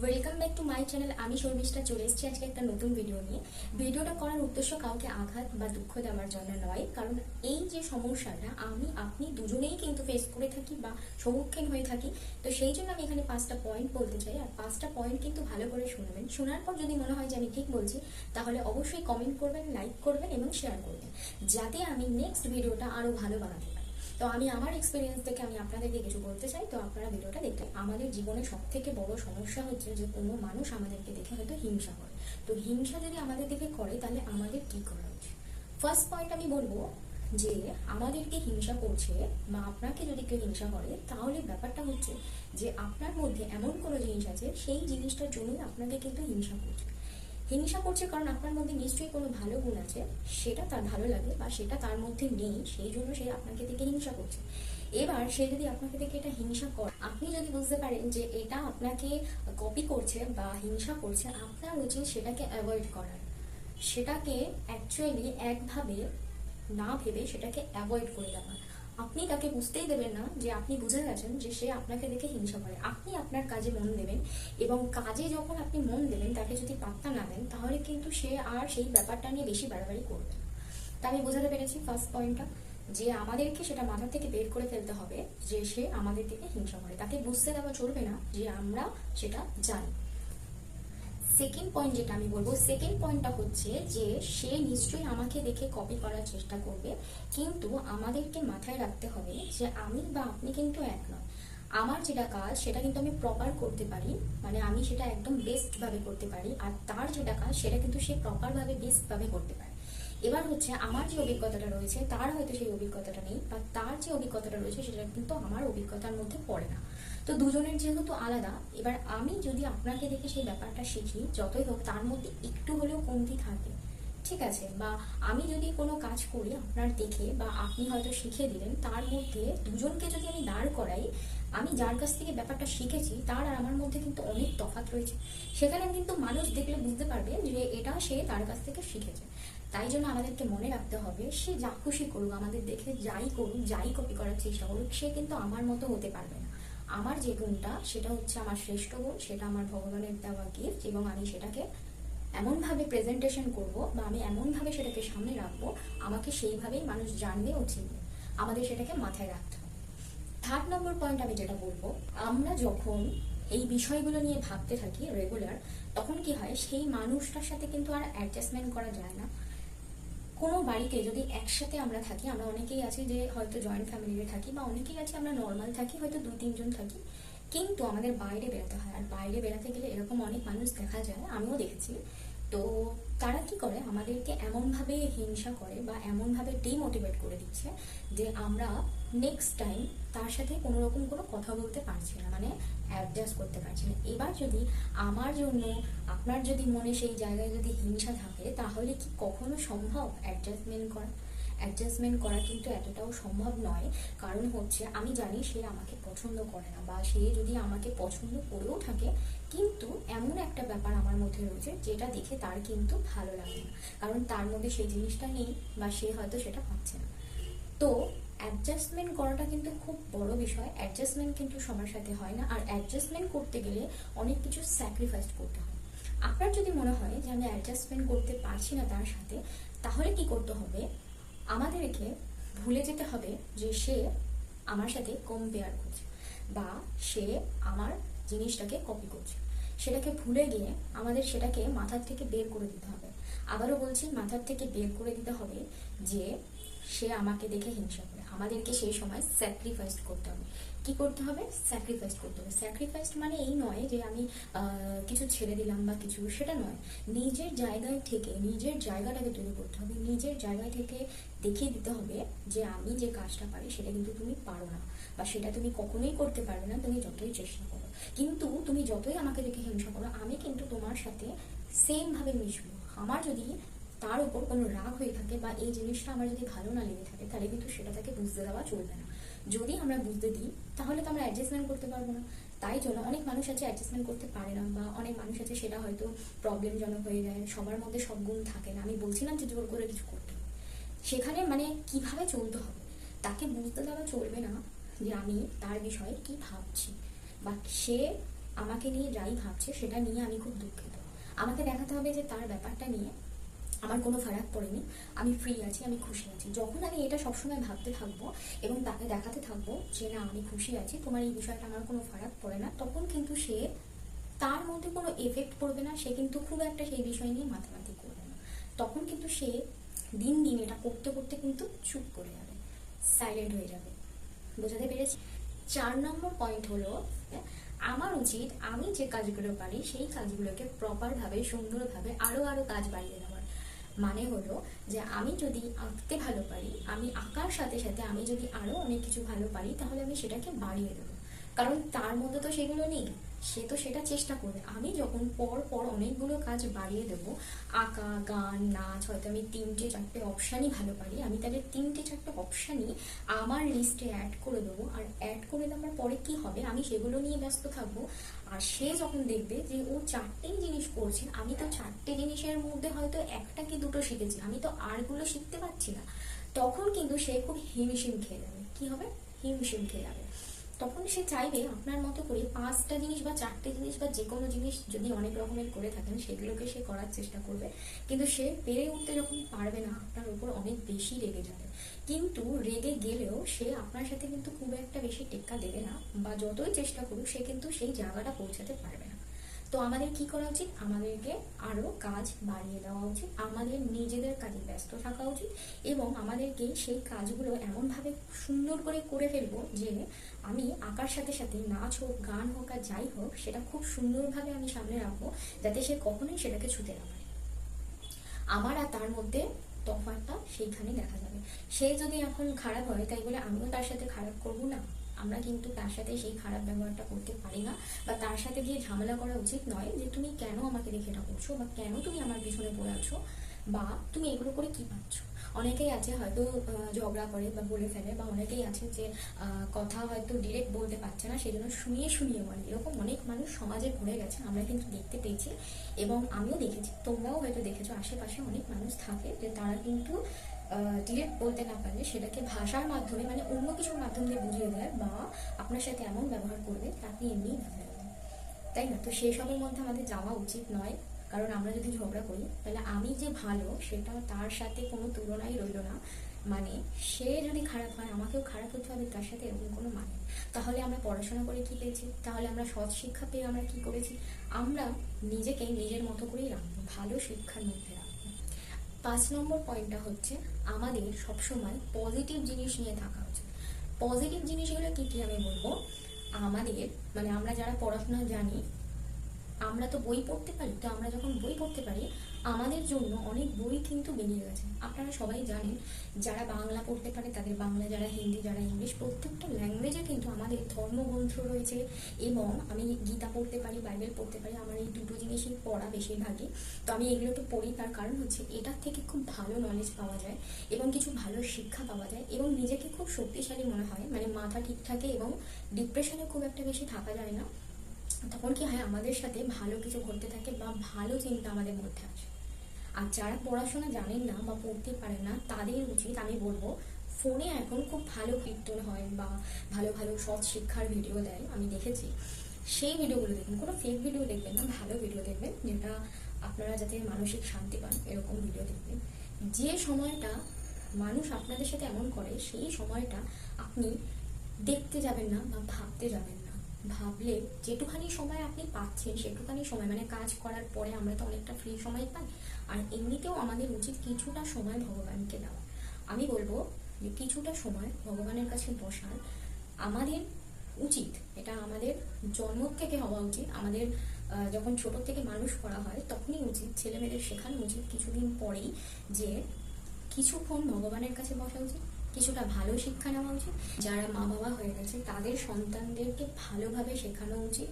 Welcome back to my channel আমি শর্মিষ্ঠা, চলে এসেছি আজকে একটা নতুন ভিডিও নিয়ে। ভিডিওটা করার উদ্দেশ্য কাউকে আঘাত বা দুঃখ দেওয়ার জন্য নয়, কারণ এই যে সমস্যাটা, আমি, আপনি দুজনেই কিন্তু ফেস করে থাকি বা সম্মুখীন হয়ে থাকি। তো সেই জন্য আমি এখানে পাঁচটা পয়েন্ট বলতে চাই, আর পাঁচটা পয়েন্ট কিন্তু ভালো করে শুনবেন। শোনার পর যদি মনে হয় যে আমি ঠিক বলছি, তাহলে অবশ্যই কমেন্ট করবেন লাইক করবেন এবং শেয়ার করবেন। যাতে আমি নেক্সট ভিডিওটা আরও ভালো বানাতে তো আমি আমার এক্সপিরিয়েন্স থেকে আমি আপনাদেরকে কিছু বলতে চাই। তো আপনারা ভিডিওটা দেখতে আমাদের জীবনে সব থেকে বড় সমস্যা হচ্ছে যে কোনো মানুষ আমাদেরকে দেখে হয়তো হিংসা করে। তো হিংসা যদি আমাদের দিকে করে, তাহলে আমাদের কি করা উচিত? ফার্স্ট পয়েন্ট আমি বলব যে আমাদেরকে হিংসা করছে বা আপনাকে যদি কেউ হিংসা করে, তাহলে ব্যাপারটা হচ্ছে যে আপনার মধ্যে এমন কোনো জিনিস আছে, সেই জিনিসটার জন্যই আপনাকে কিন্তু হিংসা করছে। হিংসা করছে কারণ আপনার মধ্যে নিশ্চয়ই কোনো ভালো গুণ আছে, সেটা তার ভালো লাগে বা সেটা তার মধ্যে নেই, সেই জন্য সে আপনাকে থেকে হিংসা করছে। এবার সে যদি আপনাকে থেকে এটা হিংসা করে, আপনি যদি বুঝতে পারেন যে এটা আপনাকে কপি করছে বা হিংসা করছে, আপনার উচিত সেটাকে অ্যাভয়েড করার। সেটাকে অ্যাকচুয়ালি একভাবে না ভেবে সেটাকে অ্যাভয়েড করে দেওয়া। আপনি তাকে বুঝতেই দেবেন না যে আপনি বুঝে গেছেন যে সে আপনাকে দেখে হিংসা করে। আপনি আপনার কাজে মন দেবেন এবং কাজে যখন আপনি মন দেবেন, তাকে যদি পাত্তা না দেন, তাহলে কিন্তু সে আর সেই ব্যাপারটা নিয়ে বেশি বাড়াবাড়ি করবে না। তা আমি বোঝাতে পেরেছি ফার্স্ট পয়েন্টটা যে আমাদেরকে সেটা মাথা থেকে বের করে ফেলতে হবে যে সে আমাদের থেকে হিংসা করে। তাকে বুঝতে দেওয়া চলবে না যে আমরা সেটা জানি। সেকেন্ড পয়েন্ট যেটা আমি বলব সেকেন্ড পয়েন্টটা হচ্ছে যে সে নিশ্চয়ই আমাকে দেখে কপি করার চেষ্টা করবে, কিন্তু আমাদেরকে মাথায় রাখতে হবে যে আমি বা আপনি কিন্তু এক নয়। আমার যেটা কাজ, সেটা কিন্তু আমি প্রপার করতে পারি মানে আমি সেটা একদম বেস্টভাবে করতে পারি, আর তার যেটা কাজ, সেটা কিন্তু সে প্রপারভাবে বেস্টভাবে করতে পারে। এবার হচ্ছে আমার যে অভিজ্ঞতাটা রয়েছে, তার হয়তো সেই অভিজ্ঞতাটা নেই, বা তার যে অভিজ্ঞতাটা রয়েছে সেটা কিন্তু আমার অভিজ্ঞতার মধ্যে পড়ে না। তো দুজনের যেহেতু আলাদা, এবার আমি যদি আপনাকে দেখে সেই ব্যাপারটা শিখি, যতই হোক তার মধ্যে একটু হলেও কমতি থাকে, ঠিক আছে? বা আমি যদি কোনো কাজ করি আপনার দেখে, বা আপনি হয়তো শিখে দিলেন, তার মধ্যে দুজনকে যদি আমি দাঁড় করাই, আমি যার কাছ থেকে ব্যাপারটা শিখেছি, তার আর আমার মধ্যে কিন্তু অনেক তফাৎ রয়েছে। সেখানে কিন্তু মানুষ দেখলে বুঝতে পারবে যে এটা সে তার কাছ থেকে শিখেছে। তাই জন্য আমাদেরকে মনে রাখতে হবে, সে যা খুশি করুক, আমাদের দেখে যাই করুক, যাই কপি করার চেষ্টা করুক, সে কিন্তু আমার মতো হতে পারবে না। আমার যে গুণটা, সেটা হচ্ছে আমার শ্রেষ্ঠ গুণ, সেটা আমার ভগবানের দেওয়া গিফট এবং আমি সেটাকে এমনভাবে প্রেজেন্টেশন করব বা আমি এমনভাবে সেটাকে সামনে রাখব, আমাকে সেইভাবেই মানুষ জানবে ও চিনবে। আমাদের সেটাকে মাথায় রাখতে হবে। থার্ড নম্বর পয়েন্ট আমি যেটা বলব, আমরা যখন এই বিষয়গুলো নিয়ে ভাবতে থাকি রেগুলার তখন কি হয়, সেই মানুষটার সাথে কিন্তু আর অ্যাডজাস্টমেন্ট করা যায় না। কোনো বাড়িতে যদি একসাথে আমরা থাকি, আমরা অনেকেই আছি যে হয়তো জয়েন্ট ফ্যামিলিতে থাকি বা অনেকেই আছি আমরা নর্মাল থাকি, হয়তো দু, তিনজন থাকি। কিন্তু আমাদের বাইরে বেরোতে হয়। আর বাইরে বেরোতে গেলে এরকম অনেক মানুষ দেখা যায়, আমিও দেখেছি। তো তারা কি করে, আমাদেরকে এমনভাবে হিংসা করে বা এমনভাবে ডিমোটিভেট করে দিচ্ছে যে আমরা নেক্সট টাইম তার সাথে কোনো রকম কোনো কথা বলতে পারছি না মানে অ্যাডজাস্ট করতে পারছি না। এবার যদি আমার জন্য, আপনার যদি মনে সেই জায়গায় যদি হিংসা থাকে, তাহলে কি কখনো সম্ভব অ্যাডজাস্টমেন্ট করা? অ্যাডজাস্টমেন্ট করা কিন্তু এতটাও সম্ভব নয়। কারণ হচ্ছে, আমি জানি সে আমাকে পছন্দ করে না, বা সে যদি আমাকে পছন্দ করেও থাকে, কিন্তু এমন একটা ব্যাপার আমার মধ্যে রয়েছে, যেটা দেখে তার কিন্তু ভালো লাগে না। কারণ তার মধ্যে সেই জিনিসটা নেই, বা সে হয়তো সেটা পাচ্ছে না। তো অ্যাডজাস্টমেন্ট করাটা কিন্তু খুব বড় বিষয়। অ্যাডজাস্টমেন্ট কিন্তু সবার সাথে হয় না। আর অ্যাডজাস্টমেন্ট করতে গেলে অনেক কিছু স্যাক্রিফাইস করতে হয়। আপনার যদি মনে হয় যে আমি অ্যাডজাস্টমেন্ট করতে পারছি না তার সাথে, তাহলে কি করতে হবে? আমাদেরকে ভুলে যেতে হবে যে সে আমার সাথে কম্পেয়ার করছে বা সে আমার জিনিসটাকে কপি করছে। সেটাকে ভুলে গিয়ে আমাদের সেটাকে মাথার থেকে বের করে দিতে হবে। আবারও বলছি, মাথার থেকে বের করে দিতে হবে যে সে আমাকে দেখে হিংসা করে। আমাদেরকে সেই সময় স্যাক্রিফাইস করতে হবে। কি করতে হবে? স্যাক্রিফাইস করতে হবে। স্যাক্রিফাইস মানে এই নয় যে আমি কিছু ছেড়ে দিলাম বা কিছু, সেটা নয়। নিজের জায়গায় থেকে, নিজের জায়গাটাকে তৈরি করতে হবে। নিজের জায়গায় থেকে দেখিয়ে দিতে হবে যে আমি যে কাজটা পারি, সেটা কিন্তু তুমি পারো না বা সেটা তুমি কখনোই করতে পারবে না, তুমি যতই চেষ্টা করো। কিন্তু তুমি যতই আমাকে দেখে হিংসা করো, আমি কিন্তু তোমার সাথে সেম ভাবে মিশবো। আমার যদি তার উপর কোনো রাগ হয়ে থাকে বা এই জিনিসটা আমার যদি ভালো না লেগে থাকে, তাহলে কিন্তু সেটা তাকে বুঝতে দেওয়া চলবে না। যদি আমরা বুঝতে দিই, তাহলে তো আমরা অ্যাডজাস্টমেন্ট করতে পারব না। তাই জন্য অনেক মানুষ আছে অ্যাডজাস্টমেন্ট করতে পারে না বা অনেক মানুষ আছে সেটা হয়তো প্রবলেমজনক হয়ে যায়, সবার মধ্যে সব গুণ থাকে না। আমি বলছিলাম যে জোর করে কিছু করতে। সেখানে মানে কীভাবে চলতে হবে? তাকে বুঝতে দেওয়া চলবে না যে আমি তার বিষয়ে কি ভাবছি। বা সে আমাকে নিয়ে যাই ভাবছে, সেটা নিয়ে আমি খুব দুঃখিত। আমাকে দেখাতে হবে যে তার ব্যাপারটা নিয়ে আমার কোনো ফারাক পড়েনি। আমি ফ্রি আছি, আমি খুশি আছি। যখন আমি এটা সবসময় ভাবতে থাকব এবং তাকে দেখাতে থাকব যে, না, আমি খুশি আছি, তোমার এই বিষয়টা আমার কোনো ফারাক পড়ে না, তখন কিন্তু সে তার মধ্যে কোনো এফেক্ট পড়বে না, সে কিন্তু খুব একটা সেই বিষয় নিয়ে মাথামাতি করবে না। তখন কিন্তু সে দিন দিন এটা করতে করতে কিন্তু চুপ করে যাবে সাইলেন্ট হয়ে যাবে। বোঝাতে পেরেছি? চার নম্বর পয়েন্ট হলো, আমার উচিত আমি যে কাজগুলো পারি, সেই কাজগুলোকে প্রপারভাবে সুন্দরভাবে আরও আরও কাজ বাড়িয়ে মানে হলো যে আমি যদি আঁকতে ভালো পারি আমি আঁকার সাথে সাথে আমি যদি আরও অনেক কিছু ভালো পারি তাহলে আমি সেটাকে বাড়িয়ে দেবো। কারণ তার মধ্যে তো সেগুলো নেই। সে তো সেটা চেষ্টা করবে। আমি যখন পর পর অনেকগুলো কাজ বাড়িয়ে দেবো, আঁকা, গান, নাচ, হয়তো আমি তিনটে, চারটে অপশানই ভালো পারি, আমি তাহলে তিনটে, চারটে অপশানই আমার লিস্টে অ্যাড করে দেবো। আর অ্যাড করে দেওয়ার পরে কি হবে? আমি সেগুলো নিয়ে ব্যস্ত থাকব। আর সে যখন দেখবে যে ও চারটেই জিনিস করছে, আমি তো চারটে জিনিসের মধ্যে হয়তো একটা কি দুটো শিখেছি, আমি তো আরগুলো শিখতে পারছি না, তখন কিন্তু সে খুব হিমশিম খেয়ে যাবে। কি হবে? হিমশিম খেয়ে যাবে। তখন সে চাইবে আপনার মতো করে পাঁচটা জিনিস বা চারটে জিনিস বা যে কোনো জিনিস যদি অনেক রকমের করে থাকেন, সেগুলোকে সে করার চেষ্টা করবে। কিন্তু সে পেরে উঠতে যখন পারবে না, আপনার উপর অনেক বেশি রেগে যাবে। কিন্তু রেগে গেলেও সে আপনার সাথে কিন্তু খুব একটা বেশি টেক্কা দেবে না বা যতই চেষ্টা করুক, সে কিন্তু সেই জায়গাটা পৌঁছাতে পারবে না। তো আমাদের কি করা উচিত? আমাদেরকে আরও কাজ বাড়িয়ে দেওয়া উচিত। আমাদের নিজেদের কাজে ব্যস্ত থাকা উচিত এবং আমাদেরকে সেই কাজগুলো এমনভাবে সুন্দর করে করে ফেলব যে আমি আঁকার সাথে সাথে নাচ হোক, গান হোক আর যাই হোক, সেটা খুব সুন্দরভাবে আমি সামনে রাখব যাতে সে কখনোই সেটাকে ছুতে না পারে। আমার আর তার মধ্যে তফাৎটা সেইখানে দেখা যাবে। সে যদি এখন খারাপ হয়, তাই বলে আমিও তার সাথে খারাপ করব না? আমরা কিন্তু তার সাথে সেই খারাপ ব্যবহারটা করতে পারি না, বা তার সাথে গিয়ে ঝামেলা করা উচিত নয় যে তুমি কেন আমাকে দেখে এটা করছ, বা কেন তুমি আমার পিছনে পড়ে আছো, বা তুমি এগুলো করে কি পাচ্ছ অনেকেই আছে হয়তো ঝগড়া করে বা বলে ফেলে, বা অনেকেই আছে যে কথা হয়তো ডিরেক্ট বলতে পারছে না সেই জন্য শুনিয়ে শুনিয়ে বলে। এরকম অনেক মানুষ সমাজে ভরে গেছে, আমরা কিন্তু দেখতে পেয়েছি এবং আমিও দেখেছি। তোমরাও হয়তো দেখেছ, আশেপাশে অনেক মানুষ থাকে যে তারা কিন্তু ডিরেক্ট বলতে না পারলে সেটাকে ভাষার মাধ্যমে মানে অন্য কিছুর মাধ্যম দিয়ে বুঝিয়ে দেয় বা আপনার সাথে এমন ব্যবহার করবে, আপনি এমনিই তাই না? তো সেই সবের মধ্যে আমাদের যাওয়া উচিত নয়। কারণ আমরা যদি ঝগড়া করি, তাহলে আমি যে ভালো, সেটা তার সাথে কোনো তুলনাই রইল না। মানে সে যদি খারাপ হয়, আমাকেও খারাপ হতে হবে, তার সাথে এরকম কোনো মানে। তাহলে আমরা পড়াশোনা করে কি পেয়েছি? তাহলে আমরা সৎ শিক্ষা পেয়ে আমরা কি করেছি? আমরা নিজেকে নিজের মতো করেই রাখব। ভালো শিক্ষার মধ্যে। পাঁচ নম্বর পয়েন্টটা হচ্ছে আমাদের সবসময় পজিটিভ জিনিস নিয়ে থাকা উচিত। পজিটিভ জিনিসগুলো কী কী আমি বলব? আমাদের মানে আমরা যারা পড়াশোনা জানি, আমরা তো বই পড়তে পারি, তো আমরা যখন বই পড়তে পারি আমাদের জন্য অনেক বই কিন্তু বেরিয়ে গেছে। আপনারা সবাই জানেন, যারা বাংলা পড়তে পারে তাদের বাংলা, যারা হিন্দি, যারা ইংলিশ, প্রত্যেকটা ল্যাঙ্গুয়েজে কিন্তু আমাদের ধর্মগ্রন্থ রয়েছে এবং আমি গীতা পড়তে পারি, বাইবেল পড়তে পারি, আমার এই দুটো জিনিসই পড়া বেশিরভাগই। তো আমি এগুলো তো পড়ি, তার কারণ হচ্ছে এটার থেকে খুব ভালো নলেজ পাওয়া যায় এবং কিছু ভালো শিক্ষা পাওয়া যায় এবং নিজেকে খুব শক্তিশালী মনে হয়। মানে মাথা ঠিক থাকে এবং ডিপ্রেশনে খুব একটা বেশি থাকা যায় না। তখন কি হয়, আমাদের সাথে ভালো কিছু ঘটতে থাকে বা ভালো চিন্তা আমাদের মধ্যে আসে। আর যারা পড়াশোনা জানেন না বা পড়তে পারে না, তাদের উচিত আমি বলব, ফোনে এখন খুব ভালো কীর্তন হয় বা ভালো ভালো সৎ শিক্ষার ভিডিও দেয়, আমি দেখেছি। সেই ভিডিওগুলো দেখবেন কোনো ফেক ভিডিও দেখবেন না, ভালো ভিডিও দেখবেন, যেটা আপনারা যাতে মানসিক শান্তি পান, এরকম ভিডিও দেখবেন। যে সময়টা মানুষ আপনাদের সাথে এমন করে, সেই সময়টা আপনি দেখতে যাবেন না বা ভাবতে যাবেন ভাবলে যেটুখানি সময় আপনি পাচ্ছেন, সেটুখানি সময় মানে কাজ করার পরে আমরা তো অনেকটা ফ্রি সময় পাই। আর এমনিতেও আমাদের উচিত কিছুটা সময় ভগবানকে দেওয়া। আমি বলব যে কিছুটা সময় ভগবানের কাছে বসার আমাদের উচিত। এটা আমাদের জন্ম থেকে হওয়া উচিত। আমাদের যখন ছোট থেকে মানুষ করা হয় তখনই উচিত, ছেলেমেয়েদের শেখানো উচিত কিছুদিন পরেই যে কিছুক্ষণ ভগবানের কাছে বসা উচিত। কিছুটা ভালো শিক্ষা নেওয়া উচিত। যারা মা বাবা হয়ে গেছে তাদের সন্তানদেরকে ভালোভাবে শেখানো উচিত,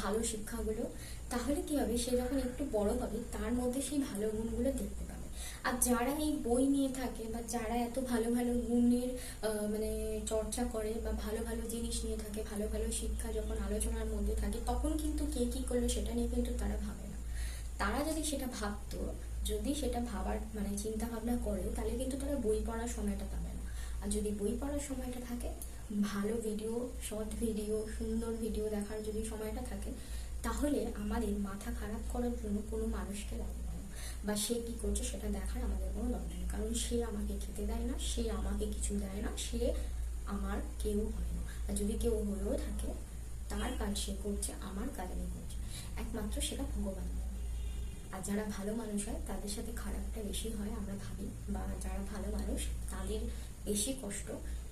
ভালো শিক্ষাগুলো। তাহলে কি হবে? সে যখন একটু বড় হবে, তার মধ্যে সেই ভালো গুণগুলো দেখতে পাবে। আর যারা এই বই নিয়ে থাকে বা যারা এত ভালো ভালো গুণের মানে চর্চা করে বা ভালো ভালো জিনিস নিয়ে থাকে, ভালো ভালো শিক্ষা যখন আলোচনার মধ্যে থাকে, তখন কিন্তু কে কি করল সেটা নিয়ে কিন্তু তারা ভাবে না। তারা যদি সেটা ভাবতো, যদি সেটা ভাবার মানে চিন্তা ভাবনা করে তাহলে কিন্তু তারা বই পড়ার সময়টা পাবে আর যদি বই পড়ার সময়টা থাকে, ভালো ভিডিও শর্ট ভিডিও সুন্দর ভিডিও দেখার যদি সময়টা থাকে, তাহলে আমাদের মাথা খারাপ করার জন্য কোনো মানুষকে লাগবে না। বা সে কি করছে সেটা দেখার আমাদের কোনো দরকার নেই। কারণ সে আমাকে খেতে দেয় না, সে আমাকে কিছু দেয় না, সে আমার কেউ হয় না। আর যদি কেউ হয়েও থাকে, তার কাজ সে করছে, আমার কাজ করছি। একমাত্র সেটা ভগবান আর যারা ভালো মানুষ হয়, তাদের সাথে খারাপটা বেশি হয়, আমরা ভাবি। বা যারা ভালো মানুষ, তাদের বেশি কষ্ট,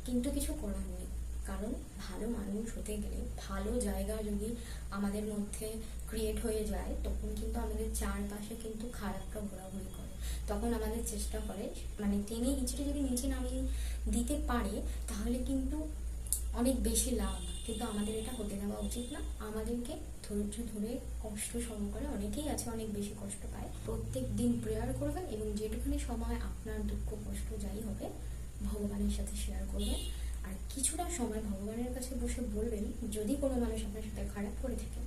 কিন্তু কিছু করার নেই। কারণ ভালো মানুষ হতে গেলে ভালো জায়গা যদি আমাদের মধ্যে ক্রিয়েট হয়ে যায়, তখন কিন্তু আমাদের চারপাশে কিন্তু খারাপটা ঘোরাঘুরি করে। তখন আমাদের চেষ্টা করে মানে টেনে ইচড়ে যদি নিচে নামিয়ে দিতে পারে, তাহলে কিন্তু অনেক বেশি লাভ। কিন্তু আমাদের এটা হতে দেওয়া উচিত না। আমাদেরকে ধৈর্য ধরে, কষ্ট সহকারে অনেকেই আছে অনেক বেশি কষ্ট পায়। প্রত্যেক দিন প্রেয়ার করবেন এবং যেটুখানি সময় আপনার দুঃখ কষ্ট যাই হবে ভগবানের সাথে শেয়ার করবেন। আর কিছুটা সময় ভগবানের কাছে বসে বলবেন, যদি কোনো মানুষ আপনার সাথে খারাপ করে থাকে,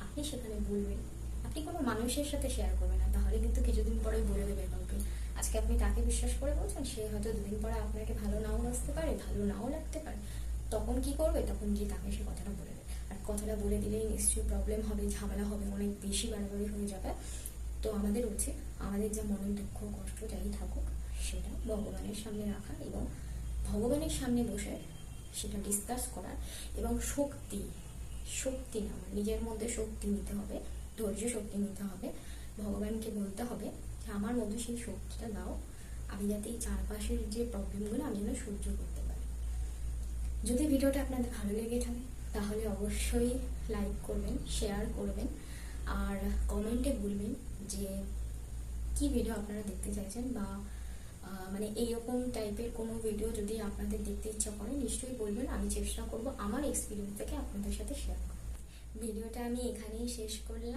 আপনি সেখানে বলবেন। আপনি কোনো মানুষের সাথে শেয়ার করবেন না, তাহলে কিন্তু কিছুদিন পরে বলে দেবে কাউকে। আজকে আপনি তাকে বিশ্বাস করে বলছেন? সে হয়তো দুদিন পরে আপনাকে ভালো নাও বাঁচতে পারে, ভালো নাও লাগতে পারে। তখন কি করবে? তখন গিয়ে তাকে সে কথাটা বলে দেবে। আর কথাটা বলে দিলেই নিশ্চয়ই প্রবলেম হবে, ঝামেলা হবে, অনেক বেশি বাড়াবাড়ি হয়ে যাবে। তো আমাদের উচিত আমাদের যা মনের দুঃখ, কষ্ট, যাই থাকুক সেটা ভগবানের সামনে রাখা এবং ভগবানের সামনে বসে সেটা ডিসকাস করার এবং শক্তি শক্তি না, নিজের মধ্যে শক্তি নিতে হবে, ধৈর্য শক্তি নিতে হবে, ভগবানকে বলতে হবে যে, আমার মধ্যে সেই শক্তিটা দাও, আমি যাতে এই চারপাশের যে প্রবলেমগুলো আমি যেন সহ্য করতে পারি। যদি ভিডিওটা আপনাদের ভালো লেগে থাকে, তাহলে অবশ্যই লাইক করবেন শেয়ার করবেন, আর কমেন্টে বলবেন যে, কি ভিডিও আপনারা দেখতে চাইছেন বা মানে এইরকম টাইপের কোনো ভিডিও যদি আপনাদের দেখতে ইচ্ছা করে, নিশ্চয়ই বলবেন। আমি চেষ্টা করব আমার এক্সপিরিয়েন্স থেকে আপনাদের সাথে শেয়ার করার। ভিডিওটা আমি এখানেই শেষ করলাম।